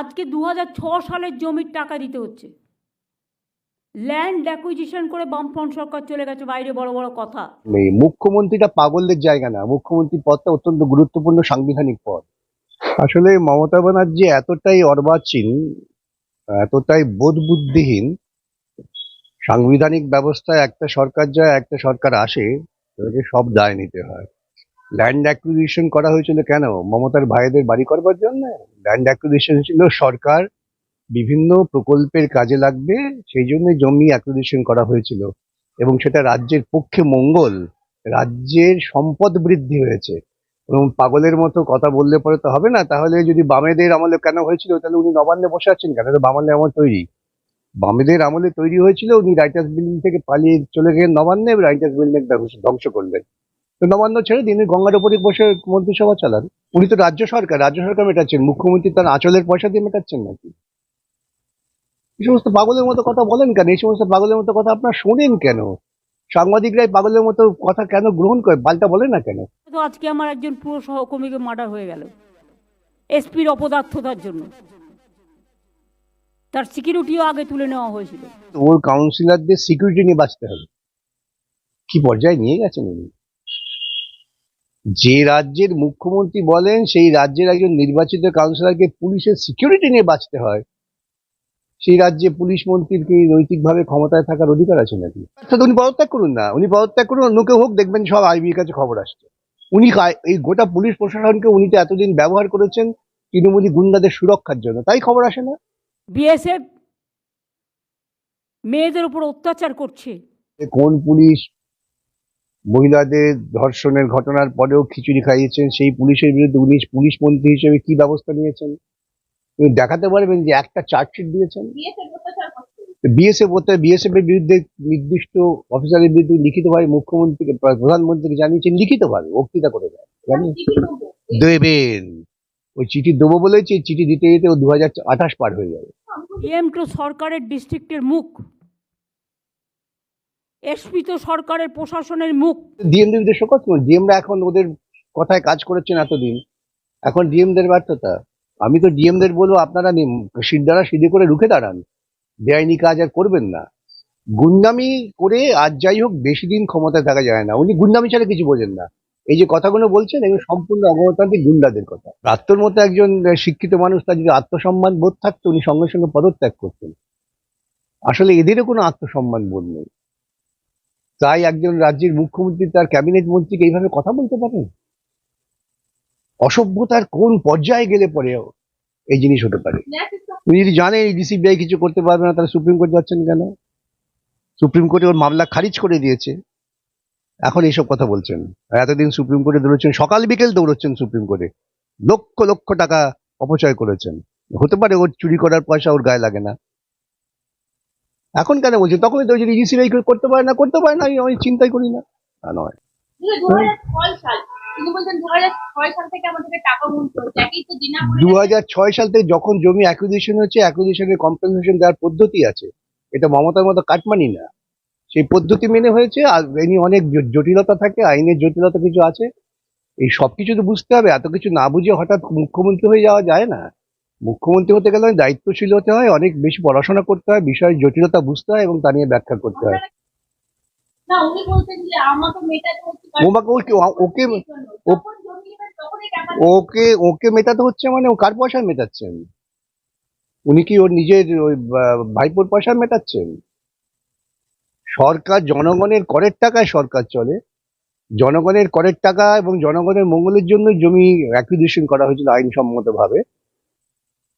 আজকে দু সালের জমির টাকা দিতে হচ্ছে। ল্যান্ড অ্যাকুইজিশন করে বামফ্রন্ট সরকার চলে গেছে, বাইরে বড় বড় কথা। নেই মুখ্যমন্ত্রীটা পাগলদের জায়গা না, মুখ্যমন্ত্রী পদটা অত্যন্ত গুরুত্বপূর্ণ সাংবিধানিক পদ। আসলে মমতা ব্যানার্জি এতটাই অর্বাচীন, এতটাই বোধ বুদ্ধিহীন সাংবিধানিক ব্যবস্থায় একটা সরকার যায়, একটা সরকার আসে সব দায় নিতে হয়। ল্যান্ড অ্যাকুইজিশন করা হয়েছিল কেন? মমতার ভাইদের বাড়ি করবার জন্য? ল্যান্ড অ্যাকুইজিশন ছিল সরকার বিভিন্ন প্রকল্পের কাজে লাগবে, সেই জন্য জমি অ্যাকুইজিশন করা হয়েছিল। এবং সেটা রাজ্যের পক্ষে মঙ্গল, রাজ্যের সম্পদ বৃদ্ধি হয়েছে। এবং পাগলের মতো কথা বললে পরে তো হবে না, তাহলে যদি বামেদের আমলে কেন হয়েছিল, তাহলে উনি নবান্নে বসে আছেন কেন? বামালে আমল তৈরি। বামেদের আমলে তৈরি হয়েছিল, উনি রাইটার্স বিল্ডিং থেকে পালিয়ে চলে গেলেন নবান্নে রাইটার্স বিল্ডিং ধ্বংস করলেন। নবান্ন ছেড়ে তিনি গঙ্গার উপরে বসে মন্ত্রিসভা চালান। উনি তো রাজ্য সরকার রাজ্য সরকার মেটাচ্ছেন। মুখ্যমন্ত্রী তার আঁচলের পয়সা দিয়ে মেটাচ্ছেন নাকি? এই সমস্ত পাগলের মতো কথা বলেন কেন? এই সমস্ত পাগলের মতো কথা আপনার শোনেন কেন? সাংবাদিকরাই পাগলের মতো কথা কেন গ্রহণ করে? পাল্টা বলে না কেন? তো আজকে আমার একজন পুরো সহকর্মীকে মার্ডার হয়ে গেল। এসপির অপদার্থতার জন্য। তার সিকিউরিটিও আগে তুলে নেওয়া হয়েছিল। ওর কাউন্সিলরদের সিকিউরিটি নিয়ে বাঁচতে হবে। কি পর্যায়ে নিয়ে গেছেন উনি? যে রাজ্যের মুখ্যমন্ত্রী বলেন সেই রাজ্যের একজন নির্বাচিত কাউন্সিলরকে পুলিশের সিকিউরিটি নিয়ে বাঁচতে হয়। সেই রাজ্যে পুলিশ মন্ত্রীর কি নৈতিকভাবে ক্ষমতায় থাকার অধিকার আছে নাকি? অর্থাৎ উনি পদত্যাগ করুন না। উনি পদত্যাগ করুন অন্যকে হোক দেখবেন সব আইবির কাছে খবর আসছে। উনি এই গোটা পুলিশ প্রশাসনকে উনি তো এতদিন ব্যবহার করেছেন তৃণমূলী গুন্ডাদের সুরক্ষার জন্য। তাই খবর আসে না? বিএসএফ মেয়েদের উপর অত্যাচার করছে। কোন পুলিশ মহিলাদের ধর্ষণের ঘটনার পরেও খিচুড়ি খাইয়েছেন। সেই পুলিশের বিরুদ্ধে উনি পুলিশ মন্ত্রী হিসেবে কি ব্যবস্থা নিয়েছেন? উনি দেখাতে পারবেন যে একটা চার্জশিট দিয়েছেন। বিএসএফ হতে বিএসএফ এর বিরুদ্ধে নির্দিষ্ট অফিসারের বিরুদ্ধে লিখিতভাবে মুখ্যমন্ত্রীকে, প্রধানমন্ত্রীকে জানিয়েছেন, লিখিতভাবে বক্তৃতা করে দেয় দেবেন। ওই চিঠি দেবো বলেছি চিঠি দিতে দিতে ও দু হাজার আঠাশ পার হয়ে যাবে। তো সরকারের ডিস্ট্রিক্টের মুখ। এসপি তো সরকারের প্রশাসনের মুখ। ডিএম দের শোকত করুন ডিএমরা এখন ওদের কথায় কাজ করেছেন এতদিন। এখন ডিএম দের ব্যর্থতা। আমি তো ডিএম দের বলব, আপনারা সিদ্ধারা সিধে করে রুখে দাঁড়ান। বেআইনি কাজ আর করবেন না। গুন্ডামি করে আজ যাই হোক, বেশি দিন ক্ষমতায় থাকা যায় না। উনি গুন্ডামি ছাড়া কিছু বোঝেন না। এই যে কথাগুলো বলছেন, এগুলো সম্পূর্ণ অগণতান্ত্রিক গুন্ডাদের কথা। রাত্তর মতো একজন শিক্ষিত মানুষ তার যদি আত্মসম্মান বোধ থাকতো, উনি সঙ্গে সঙ্গে পদত্যাগ করতেন। আসলে এদেরও কোনো আত্মসম্মান বোধ নেই। তাই একজন রাজ্যের মুখ্যমন্ত্রী, তার ক্যাবিনেট মন্ত্রীকে এইভাবে কথা বলতে পারেন? অসভ্যতার কোন পর্যায়ে গেলে পরে এই জিনিস হতে পারে? উনি যদি জানেন এই ডিসিবিআই কিছু করতে পারবে না, তাহলে সুপ্রিম কোর্ট যাচ্ছেন কেন? সুপ্রিম কোর্টে ওর মামলা খারিজ করে দিয়েছে। এখন এইসব কথা বলছেন। এতদিন সুপ্রিম কোর্টে দৌড়চ্ছেন, সকাল বিকেল দৌড়চ্ছেন সুপ্রিম কোর্টে। লক্ষ লক্ষ টাকা অপচয় করেছেন। হতে পারে ওর চুরি করার পয়সা ওর গায়ে লাগে না। এখন কেন বলছেন তখনই তো যদি ডিসিবিআই করতে পারে না করতে পারে না আমি আমি চিন্তাই করি না। তা নয়। দু হাজার ছয় সাল। থেকে যখন জমি অ্যাকুইজিশন হচ্ছে অ্যাকুইজিশনের কম্পেনসেশন দেওয়ার পদ্ধতি আছে। এটা মমতার মতো কাটমানি না। সেই পদ্ধতি মেনে হয়েছে আর এমনি অনেক জটিলতা থাকে আইনের জটিলতা কিছু আছে। এই সব কিছু তো বুঝতে হবে এত কিছু না বুঝে হঠাৎ মুখ্যমন্ত্রী হয়ে যাওয়া যায় না। মুখ্যমন্ত্রী হতে গেলে দায়িত্বশীল হতে হয় অনেক বেশি পড়াশোনা করতে হয় বিষয়ের জটিলতা বুঝতে হয় এবং তা নিয়ে ব্যাখ্যা করতে হয়। ওকে ওকে ওকে মেটাতে হচ্ছে মানে ও কার পয়সায় মেটাচ্ছেন? উনি কি ওর নিজের ওই ভাইপোর পয়সায় মেটাচ্ছেন? সরকার জনগণের করের টাকায় সরকার চলে। জনগণের করের টাকা এবং জনগণের মঙ্গলের জন্য জমি অ্যাকুইজিশন করা হয়েছিল আইনসম্মত ভাবে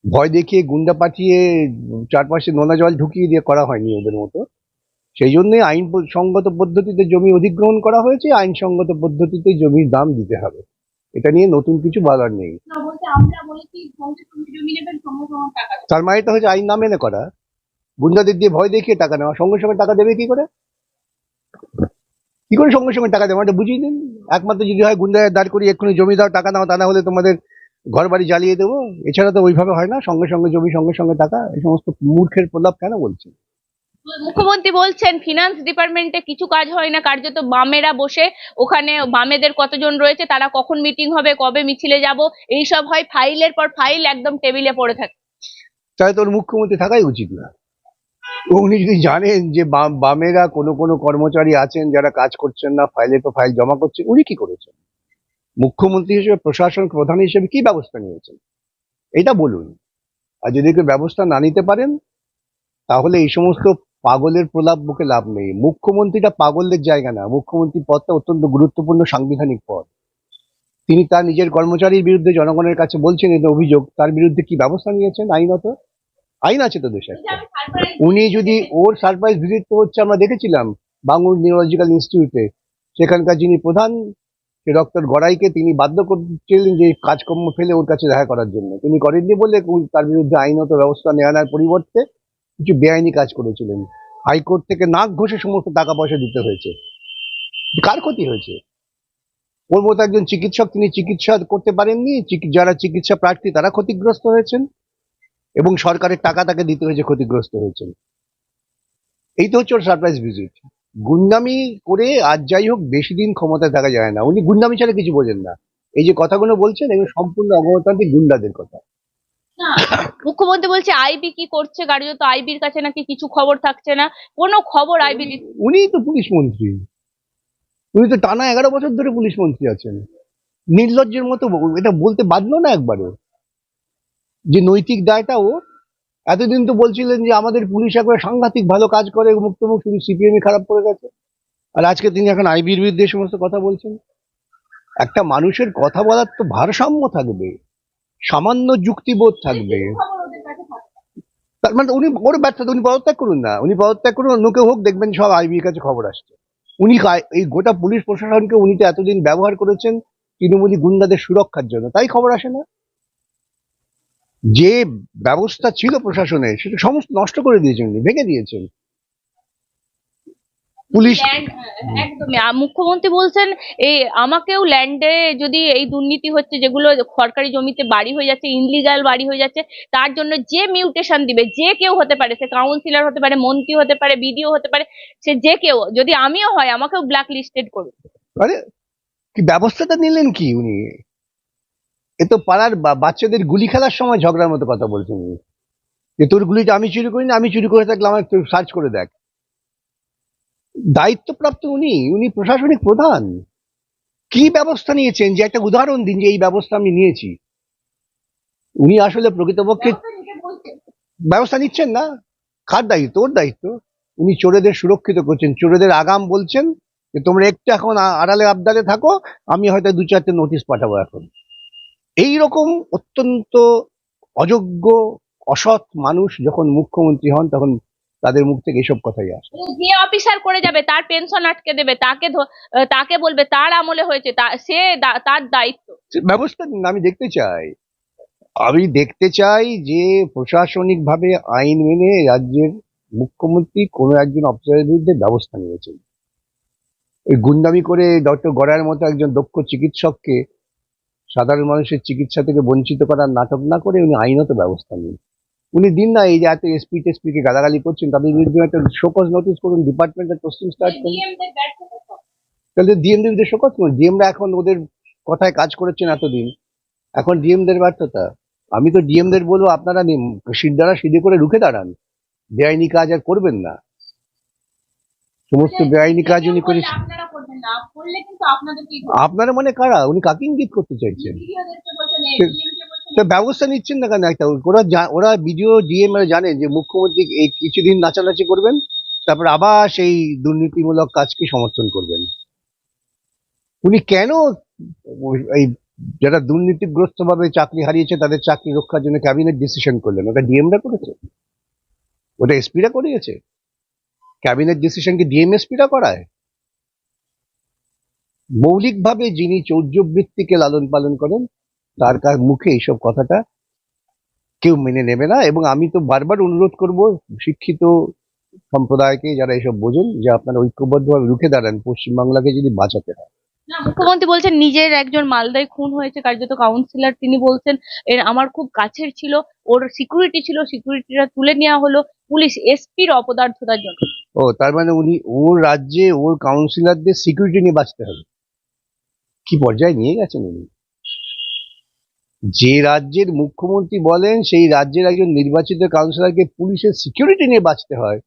ভয় দেখিয়ে গুন্ডা পাঠিয়ে চারপাশে নোনা জল ঢুকিয়ে দিয়ে করা হয়নি ওদের মতো। সেই জন্য আইন সঙ্গত পদ্ধতিতে জমি অধিগ্রহণ করা হয়েছে আইনসঙ্গত পদ্ধতিতে জমির দাম দিতে হবে। এটা নিয়ে নতুন কিছু বলার নেই। তার মানে এটা হচ্ছে আইন না মেনে করা। গুন্ডাদের দিয়ে ভয় দেখিয়ে টাকা নেওয়া সঙ্গে সঙ্গে টাকা দেবে কি করে? কি করে সঙ্গে সঙ্গে টাকা দেবে? এটা বুঝিয়ে দিন একমাত্র যদি হয় গুন্ডাদের দাঁড় করিয়ে এক্ষুনি জমি দাও টাকা নাও তা না হলে তোমাদের ঘর বাড়ি জ্বালিয়ে দেবো। এছাড়া তো ওইভাবে হয় না সঙ্গে সঙ্গে জমি সঙ্গে সঙ্গে টাকা এই সমস্ত মূর্খের প্রলাপ কেন বলছে মুখ্যমন্ত্রী বলছেন ফিনান্স ডিপার্টমেন্টে কিছু কাজ হয় না কার্যত বামেরা বসে ওখানে বামেদের কতজন রয়েছে তারা কখন মিটিং হবে কবে মিছিলে যাব এইসব হয় ফাইলের পর ফাইল একদম টেবিলে পড়ে থাকে। তাহলে তোর মুখ্যমন্ত্রী থাকাই উচিত না। উনি যদি জানেন যে বাম- বামেরা কোনো কোনো কর্মচারী আছেন যারা কাজ করছেন না ফাইলে তো ফাইল জমা করছেন উনি কি করেছেন? মুখ্যমন্ত্রী হিসেবে প্রশাসন প্রধান হিসেবে কি ব্যবস্থা নিয়েছেন? এটা বলুন। আর যদি কেউ ব্যবস্থা না নিতে পারেন তাহলে এই সমস্ত পাগলের প্রলাপ বুকে লাভ নেই। মুখ্যমন্ত্রীটা পাগলদের জায়গা না। মুখ্যমন্ত্রী পদটা অত্যন্ত গুরুত্বপূর্ণ সাংবিধানিক পদ। তিনি তার নিজের কর্মচারীর বিরুদ্ধে জনগণের কাছে বলছেন এটা অভিযোগ। তার বিরুদ্ধে কি ব্যবস্থা নিয়েছেন আইনত? আইন আছে তো দেশে উনি যদি ওর সারপ্রাইজ ভিজিট তো হচ্ছে আমরা দেখেছিলাম বাঙুর নিউরোলজিক্যাল ইনস্টিটিউটে সেখানকার যিনি প্রধান ডক্টর গড়াইকে তিনি বাধ্য করছিলেন যে কাজকর্ম ফেলে ওর কাছে দেখা করার জন্য। তিনি করেননি বলে তার বিরুদ্ধে আইনত ব্যবস্থা নেওয়ার পরিবর্তে কিছু বেআইনি কাজ করেছিলেন। হাইকোর্ট থেকে নাক ঘষে সমস্ত টাকা পয়সা দিতে হয়েছে। কার ক্ষতি হয়েছে? ওর মতো একজন চিকিৎসক তিনি চিকিৎসা করতে পারেননি যারা চিকিৎসা প্রার্থী তারা ক্ষতিগ্রস্ত হয়েছেন এবং সরকারের টাকা তাকে দিতে হয়েছে, ক্ষতিগ্রস্ত হয়েছেন। এই তো হচ্ছে ওর সারপ্রাইজ ভিজিট গুন্ডামি করে আজ যাই হোক বেশি দিন ক্ষমতায় থাকা যায় না। উনি গুন্ডামি ছাড়া কিছু বোঝেন না। এই যে কথাগুলো বলছেন এগুলো সম্পূর্ণ অগণতান্ত্রিক গুন্ডাদের কথা। মুখ্যমন্ত্রী বলছে আইবি কি করছে কার্যত আইবির কাছে নাকি কিছু খবর থাকছে না। কোনো খবর আইবি উনি তো পুলিশ মন্ত্রী। উনি তো টানা এগারো বছর ধরে পুলিশ মন্ত্রী আছেন। নির্লজ্জের মতো এটা বলতে বাঁধলো না একবারও। যে নৈতিক দায়টা ওর এতদিন তো বলছিলেন যে আমাদের পুলিশ একবার সাংঘাতিক ভালো কাজ করে মুক্তমুখ শুধু সিপিএমই খারাপ করে গেছে। আর আজকে তিনি এখন আইবির বিরুদ্ধে সমস্ত কথা বলছেন। একটা মানুষের কথা বলার তো ভারসাম্য থাকবে, সামান্য যুক্তিবোধ থাকবে। তার মানে উনি ওর ব্যর্থতা, উনি পদত্যাগ করুন না, উনি পদত্যাগ করুন অন্য কেউ হোক, দেখবেন সব আইবির কাছে খবর আসছে। উনি এই গোটা পুলিশ প্রশাসনকে উনি তো এতদিন ব্যবহার করেছেন, তৃণমূলী গুন্ডাদের সুরক্ষার জন্য, তাই খবর আসে না? যে ব্যবস্থা ছিল প্রশাসনের সেটা সমস্ত নষ্ট করে দিয়েছেন ভেঙে দিয়েছেন। পুলিশ একদমই। মুখ্যমন্ত্রী বলছেন এই আমাকেও ল্যান্ডে যদি এই দুর্নীতি হচ্ছে যেগুলো সরকারি জমিতে বাড়ি হয়ে যাচ্ছে ইনলিগাল বাড়ি হয়ে যাচ্ছে তার জন্য যে মিউটেশন দিবে যে কেউ হতে পারে সে কাউন্সিলর হতে পারে মন্ত্রী হতে পারে বিডিও হতে পারে সে যে কেউ যদি আমিও হয় আমাকেও ব্ল্যাক লিস্টেড করুন। আরে কি ব্যবস্থাটা নিলেন কি উনি? এ তো পাড়ার বাচ্চাদের গুলি খেলার সময় ঝগড়ার মতো কথা বলছেন উনি যে তোর গুলিটা আমি চুরি করিনি আমি চুরি করে থাকলে আমার সার্চ করে দেখ। দায়িত্বপ্রাপ্ত উনি উনি প্রশাসনিক প্রধান। কি ব্যবস্থা নিয়েছেন? যে একটা উদাহরণ দিন যে এই ব্যবস্থা আমি নিয়েছি। উনি আসলে প্রকৃতপক্ষে ব্যবস্থা বলছে নিচ্ছেন না। কার দায়িত্ব? ওর দায়িত্ব। উনি চোরেদের সুরক্ষিত করছেন। চোরেদের আগাম বলছেন যে তোমরা একটু এখন আড়ালে আবদালে থাকো আমি হয়তো দু চারটে নোটিশ পাঠাবো এখন। এই রকম অত্যন্ত অযোগ্য অসৎ মানুষ যখন মুখ্যমন্ত্রী হন তখন তাদের মুখ থেকে এসব কথাই আসে। যে অফিসার করে যাবে তার পেনশন আটকে দেবে তাকে তাকে বলবে তার আমলে হয়েছে তা- সে তার দায়িত্ব। ব্যবস্থা নিন, আমি দেখতে চাই। আমি দেখতে চাই যে প্রশাসনিক ভাবে আইন মেনে রাজ্যের মুখ্যমন্ত্রী কোনো একজন অফিসারের বিরুদ্ধে ব্যবস্থা নিয়েছেন। ওই গুন্ডামি করে ডক্টর গড়ার মতো একজন দক্ষ চিকিৎসককে সাধারণ মানুষের চিকিৎসা থেকে বঞ্চিত করার নাটক না করে উনি আইনত ব্যবস্থা নিন। উনি দিন না এই যে এত এসপি টেসপি কে গালাগালি করছেন তাদের বিরুদ্ধে একটা শোকজ নোটিস করুন ডিপার্টমেন্টের কোশ্চেন স্টার্ট করুন। তাহলে ডিএম দের শোকজ করুন ডিএমরা এখন ওদের কথায় কাজ করেছেন এতদিন। এখন ডিএম দের ব্যর্থতা। আমি তো ডিএমদের বলব আপনারা দ্বারা সিধে করে রুখে দাঁড়ান। বেআইনি কাজ আর করবেন না। সমস্ত বেআইনি কাজ উনি করে করলে আপনারা মানে কারা? উনি কাকে ইঙ্গিত করতে চাইছেন? তো ব্যবস্থা নিচ্ছেন না কেন একটা? ওরা ওরা বিডিও ডিএম এরা জানে যে মুখ্যমন্ত্রী এই কিছুদিন নাচানাচি করবেন তারপর আবার সেই দুর্নীতিমূলক কাজকে সমর্থন করবেন। উনি কেন এই যারা দুর্নীতিগ্রস্ত ভাবে চাকরি হারিয়েছে তাদের চাকরি রক্ষার জন্য ক্যাবিনেট ডিসিশন করলেন? ওটা ডিএমরা করেছে? ওটা এসপিরা করিয়েছে? ক্যাবিনেট ডিসিশন কি ডিএমএসপিরা করায়? মৌলিকভাবে যিনি চৌর্যবৃত্তিকে লালন পালন করেন তার কা- মুখে এইসব কথাটা কেউ মেনে নেবে না। এবং আমি তো বারবার অনুরোধ করব শিক্ষিত সম্প্রদায়কে যারা এসব বোঝেন যে আপনারা ঐক্যবদ্ধভাবে রুখে দাঁড়ান পশ্চিমবাংলাকে যদি বাঁচাতে হয়। মুখ্যমন্ত্রী বলছেন নিজের একজন মালদায় খুন হয়েছে কার্যত কাউন্সিলর তিনি বলছেন এর আমার খুব কাছের ছিল ওর সিকিউরিটি ছিল সিকিউরিটিটা তুলে নেওয়া হলো পুলিশ এসপির অপদার্থতার জন্য। ও তার মানে উনি ওর রাজ্যে ওর কাউন্সিলরদের সিকিউরিটি নিয়ে বাঁচতে হবে। কি পর্যায়ে নিয়ে গেছেন উনি? যে রাজ্যের মুখ্যমন্ত্রী বলেন, সেই রাজ্যের একজন নির্বাচিত কাউন্সিলরকে পুলিশের সিকিউরিটি নিয়ে বাঁচতে হয়।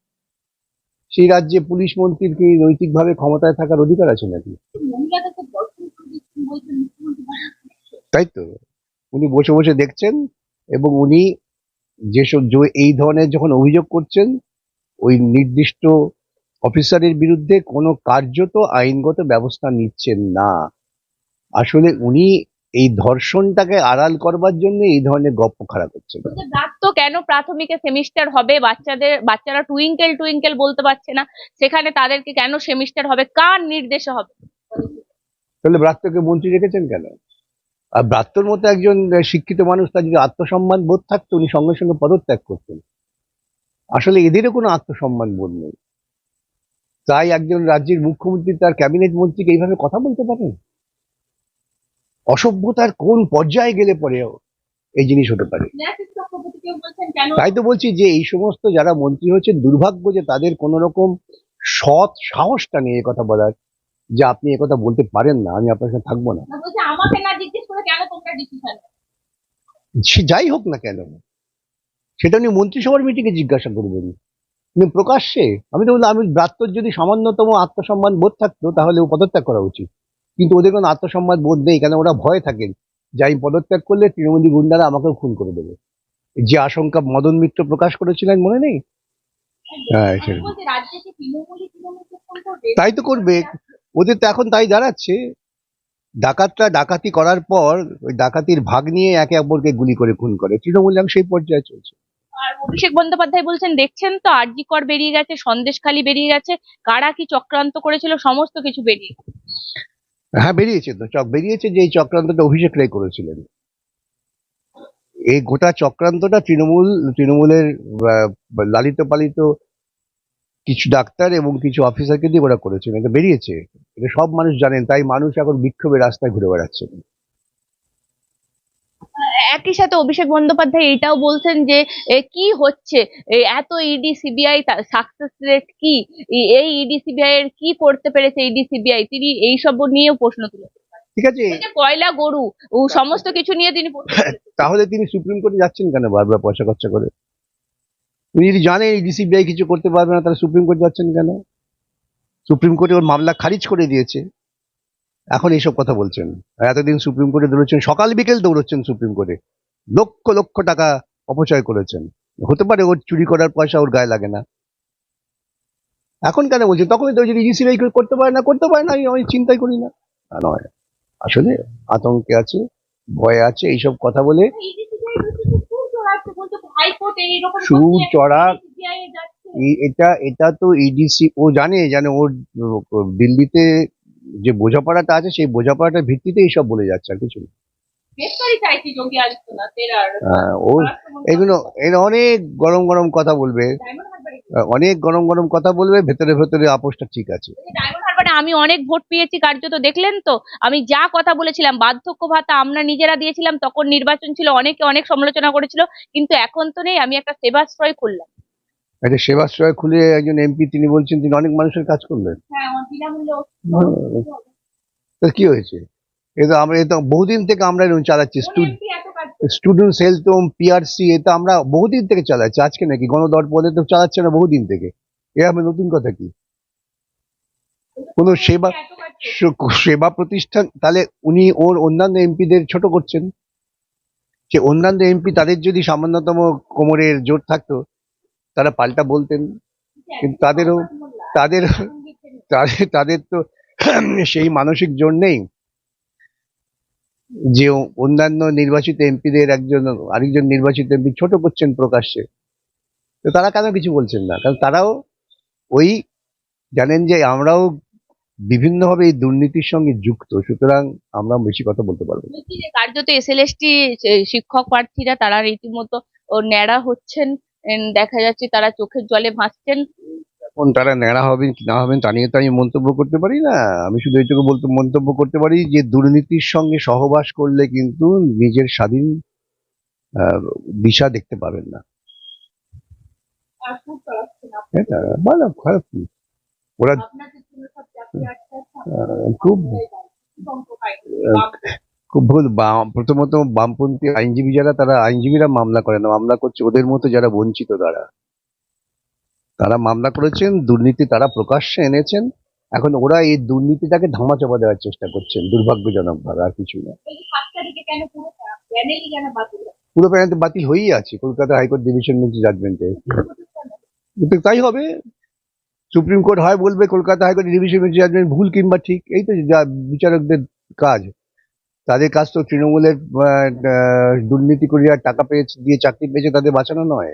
সেই রাজ্যে পুলিশ মন্ত্রীর কি নৈতিকভাবে ক্ষমতায় থাকার অধিকার আছে নাকি। তাই তো। উনি বসে বসে দেখছেন এবং উনি যেসব এই ধরনের যখন অভিযোগ করছেন, ওই নির্দিষ্ট অফিসারের বিরুদ্ধে কোনো কার্যত আইনগত ব্যবস্থা নিচ্ছেন না। আসলে উনি এই ধর্ষণটাকে আড়াল করবার জন্য এই ধরনের গপ্প খাড়া করছেন। বলছে, তো কেন প্রাথমিকে সেমিস্টার হবে? বাচ্চাদের বাচ্চারা টুইঙ্কেল টুইঙ্কেল বলতে পারছে না। সেখানে তাদেরকে কেন সেমিস্টার হবে? কার নির্দেশে হবে? তাহলে ব্রাত্যকে মন্ত্রী রেখেছেন কেন? আর ব্রাত্যর মতো একজন শিক্ষিত মানুষ তার যদি আত্মসম্মান বোধ থাকতো উনি সঙ্গে সঙ্গে পদত্যাগ করতেন। আসলে এদেরও কোনো আত্মসম্মান বোধ নেই। তাই একজন রাজ্যের মুখ্যমন্ত্রী তার ক্যাবিনেট মন্ত্রীকে এইভাবে কথা বলতে পারেন? অসভ্যতার কোন পর্যায়ে গেলে পরে এই জিনিস হতে পারে। তাই তো বলছি যে এই সমস্ত যারা মন্ত্রী হচ্ছেন দুর্ভাগ্য যে তাদের কোনো রকম সৎ সাহসটা নেই এ কথা বলার যে আপনি কথা বলতে পারেন না আমি আপনার সাথে থাকব না। সে যাই হোক না কেন সেটা উনি মন্ত্রিসভার মিটিংয়ে জিজ্ঞাসা করবেন। উনি প্রকাশ্যে আমি তো বললাম আমি ব্রাত্যর যদি সামান্যতম আত্মসম্মান বোধ থাকতো তাহলে ও পদত্যাগ করা উচিত। কিন্তু ওদের কোনো আত্মসম্মান বোধ নেই কেন ওরা ভয়ে থাকেন? যে আমি পদত্যাগ করলে তৃণমূলী গুন্ডারা আমাকেও খুন করে দেবে। যে আশঙ্কা মদন মিত্র প্রকাশ করেছিলেন মনে নেই? হ্যাঁ, তাই তো করবে। ওদের তো এখন তাই দাঁড়াচ্ছে। ডাকাতরা ডাকাতি করার পর ওই ডাকাতির ভাগ নিয়ে একে অপরকে গুলি করে খুন করে। তৃণমূল এখন সেই পর্যায়ে চলছে। অভিষেক বন্দ্যোপাধ্যায় বলছেন দেখছেন তো আরজি কর বেরিয়ে গেছে সন্দেশখালি বেরিয়ে গেছে কারা কি চক্রান্ত করেছিল সমস্ত কিছু বেরিয়ে। হ্যাঁ বেরিয়েছে তো, চক, বেরিয়েছে যে এই চক্রান্তটা অভিষেক রায় করেছিলেন। এই গোটা চক্রান্তটা তৃণমূল, তৃণমূলের লালিত পালিত কিছু ডাক্তার এবং কিছু অফিসারকে দিয়ে ওরা করেছেন এটা বেরিয়েছে। এটা সব মানুষ জানেন, তাই মানুষ এখন বিক্ষোভের রাস্তায় ঘুরে বেড়াচ্ছে। একই সাথে অভিষেক বন্দ্যোপাধ্যায় এটাও বলছেন যে কি হচ্ছে? এত ইডি সিবিআই সাকসেস রেট কি? এই- ইডি সিবিআই এর কি করতে পেরেছে ইডি সিবিআই তিনি এই সব নিয়েও প্রশ্ন তুলেছেন। ঠিক আছে। কয়লা গরু ও সমস্ত কিছু নিয়ে তিনি প্রশ্ন তুলেছেন। তাহলে তিনি সুপ্রিম কোর্টে যাচ্ছেন কেন বারবার পয়সা খরচা করে? উনি যদি জানেন এই ডিসিবিআই কিছু করতে পারবে না তাহলে সুপ্রিম কোর্ট যাচ্ছেন কেন? সুপ্রিম কোর্টে ওর মামলা খারিজ করে দিয়েছে। এখন এইসব কথা বলছেন। এতদিন সুপ্রিম কোর্টে দৌড়চ্ছেন সকাল বিকেল দৌড়চ্ছেন সুপ্রিম কোর্টে। লক্ষ লক্ষ টাকা অপচয় করেছেন। হতে পারে ওর চুরি করার পয়সা ওর গায়ে লাগে না। এখন কেন বলছেন? তখনই তো যদি ডিসিবিআই করতে পারে না, করতে পারে না, আমি আমি চিন্তাই করি না। নয়। আসলে আতঙ্কে আছে, ভয়ে আছে, এইসব কথা বলে সুর চড়া এটা এটা তো ইডিসি ও জানে জানে ওর দিল্লিতে যে বোঝাপড়াটা আছে সেই বোঝাপড়াটার ভিত্তিতে এইসব বলে যাচ্ছে আর কিছু না। ও এগুলো অনেক গরম গরম কথা বলবে। আহ, অনেক গরম গরম কথা বলবে ভেতরে ভেতরে আপোষটা ঠিক আছে। আমি অনেক ভোট পেয়েছি কার্যত দেখলেন তো? আমি যা কথা বলেছিলাম বার্ধক্য ভাতা আমরা নিজেরা দিয়েছিলাম তখন নির্বাচন ছিল অনেকে অনেক সমালোচনা করেছিল কিন্তু এখন তো নেই আমি একটা সেবাশ্রয় খুললাম। একটা সেবাশ্রয় খুলে একজন এমপি তিনি বলছেন তিনি অনেক মানুষের কাজ করলেন। হ্যাঁ তা কি হয়েছে? এ তো আমরা এ তো বহুদিন থেকে আমরা এরকম চালাচ্ছি। স্টুডেন্ট হেলথ হোম পিআরসি এটা আমরা বহুদিন থেকে চালাচ্ছি। আজকে নাকি গণদর্পণে তো চালাচ্ছে না বহুদিন থেকে। এ আমি নতুন কথা কি? কোনো সেবা সেবা প্রতিষ্ঠান তাহলে উনি ওর অন্যান্য এমপিদের ছোট করছেন? যে অন্যান্য এমপি তাদের যদি সামান্যতম কোমরের জোর থাকতো তারা পাল্টা বলতেন, কিন্তু তাদেরও, তাদের তাদের তো সেই মানসিক জোর নেই যে অন্যান্য নির্বাচিত এমপিদের একজন, আরেকজন নির্বাচিত এমপি ছোট করছেন প্রকাশ্যে। তো তারা কেন কিছু বলছেন না? কারণ তারাও ওই, জানেন যে আমরাও বিভিন্নভাবে এই দুর্নীতির সঙ্গে যুক্ত, সুতরাং আমরা বেশি কথা বলতে পারব কার্যত এসএলএসটি শিক্ষক প্রার্থীরা তারা রীতিমতো ন্যাড়া হচ্ছেন। দেখা যাচ্ছে তারা চোখের জলে ভাসছেন। এখন তারা ন্যাড়া হবেন কি না হবেন তা নিয়ে তো আমি মন্তব্য করতে পারি না। আমি শুধু এইটুকু বলতে মন্তব্য করতে পারি যে দুর্নীতির সঙ্গে সহবাস করলে কিন্তু নিজের স্বাধীন আহ, দিশা দেখতে পাবেন না। এটা ভালো খারাপ কি? ওরা খুব খুব ভুল বাম- প্রথমত বামপন্থী আইনজীবী যারা তারা আইনজীবীরা মামলা করে না মামলা করছে ওদের মতো যারা বঞ্চিত তারা। তারা মামলা করেছেন দুর্নীতি তারা প্রকাশ্যে এনেছেন এখন ওরা এই দুর্নীতিটাকে ধামাচাপা দেওয়ার চেষ্টা করছেন দুর্ভাগ্যজনক ভাবে আর কিছু না। পুরো প্যানেল তো বাতিল হয়েই আছে Kolkata high court division bench জাজমেন্টে। কিন্তু তাই হবে। সুপ্রিম কোর্ট হয় বলবে Kolkata high court division bench judgement ভুল কিংবা ঠিক এই তো যা বিচারকদের কাজ। তাদের কাজ তো তৃণমূলের দুর্নীতি করিয়া আর টাকা পেয়েছে, দিয়ে চাকরি পেয়েছে, তাদের বাঁচানো নয়।